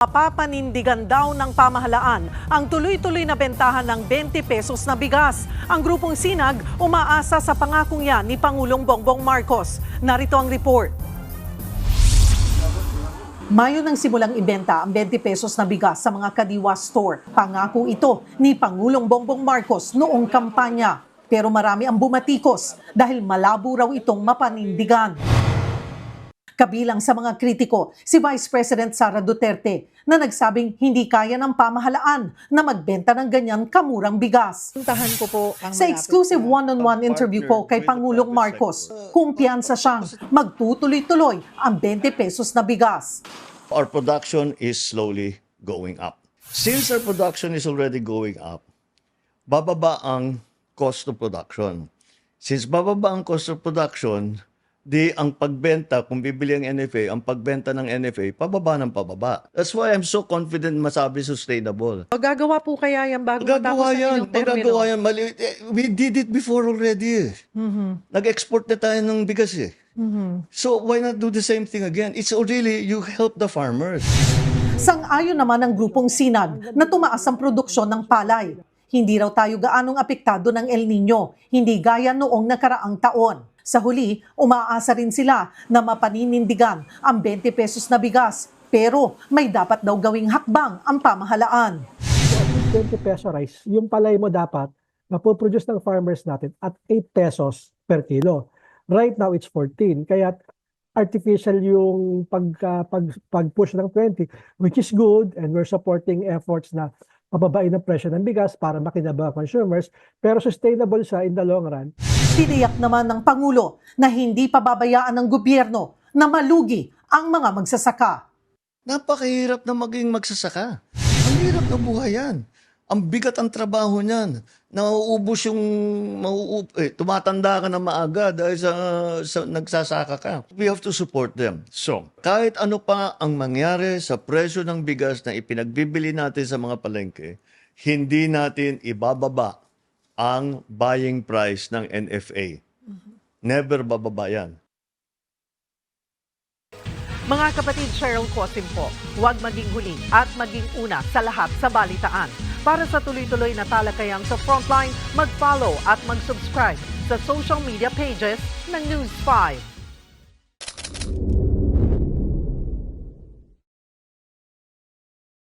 Papanindigan daw ng pamahalaan ang tuloy-tuloy na bentahan ng 20 pesos na bigas. Ang grupong Sinag umaasa sa pangakong yan ni Pangulong Bongbong Marcos. Narito ang report. Mayo nang simulang ibenta ang 20 pesos na bigas sa mga kadiwa store. Pangako ito ni Pangulong Bongbong Marcos noong kampanya. Pero marami ang bumatikos dahil malabo raw itong mapanindigan. Kabilang sa mga kritiko, si Vice President Sara Duterte na nagsabing hindi kaya ng pamahalaan na magbenta ng ganyan kamurang bigas. Puntahan ko po ang Sa exclusive one-on-one interview ko kay Pangulong Marcos, kumpiyansa siyang magtutuloy-tuloy ang 20 pesos na bigas. our production is slowly going up. Since our production is already going up, bababa ang cost of production. Since bababa ang cost of production, di ang pagbenta, kung bibili ang NFA, ang pagbenta ng NFA, pababa ng pababa. That's why I'm so confident masabi sustainable. Magagawa po kaya yan bago matapos Magagawa ang yan. inyong termino? Magagawa yan. Mali, eh, we did it before already. eh. Nag-export na tayo ng bigas eh. So why not do the same thing again? It's really, you help the farmers. Sang-ayon naman ang grupong Sinag na tumaas ang produksyon ng palay. Hindi raw tayo gaanong apektado ng El Nino, hindi gaya noong nakaraang taon. Sa huli, umaasa rin sila na mapaninindigan ang 20 pesos na bigas. Pero may dapat daw gawing hakbang ang pamahalaan. 20 peso rice, yung palay mo dapat mapoproduce ng farmers natin at 8 pesos per kilo. Right now, it's 14. Kaya artificial yung pag, ah, pag, pag-push ng 20, which is good and we're supporting efforts na pababain ang presyo ng bigas para makinabang ang consumers, pero sustainable siya in the long run. Tiniyak naman ng Pangulo na hindi pababayaan ng gobyerno na malugi ang mga magsasaka. Napakahirap na maging magsasaka. Ang hirap na buhay yan. Ang bigat ang trabaho niyan. Nauubos yung, mauub, eh, tumatanda ka na maaga dahil sa, sa nagsasaka ka. We have to support them. So, kahit ano pa ang mangyari sa presyo ng bigas na ipinagbibili natin sa mga palengke, hindi natin ibababa ang buying price ng NFA. Never bababa yan. Mga kapatid Cheryl Cosim po, huwag maging huli at maging una sa lahat sa balitaan. Para sa tuloy-tuloy na talakayan sa Frontline, mag-follow at mag-subscribe sa social media pages ng News 5.